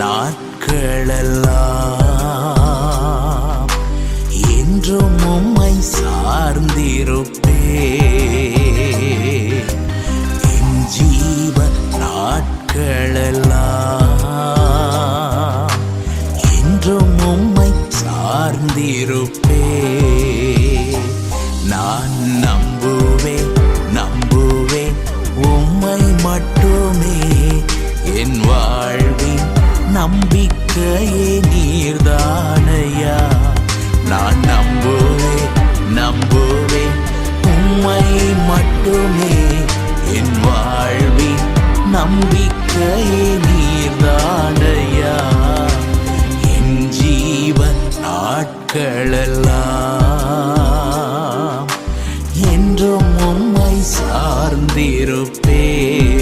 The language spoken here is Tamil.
நாட்களெல்லாம் என்றும் உம்மை சார்ந்திருப்பே என் ஜீவ நாட்களெல்லாம் என்றும் உம்மை சார்ந்திருப்பே நான் நம்புவேன் நம்புவேன் உம்மை மட்டுமே. என் வாழ் நம்பிக்கையே நீர்தானையா? நான் நம்புவேன் நம்புவேன் உண்மை மட்டுமே. என் வாழ்வின் நம்பிக்கையே நீர்தானையா? என் ஜீவ நாட்களெல்லாம் என்றும் உண்மை சார்ந்திருப்பேன்.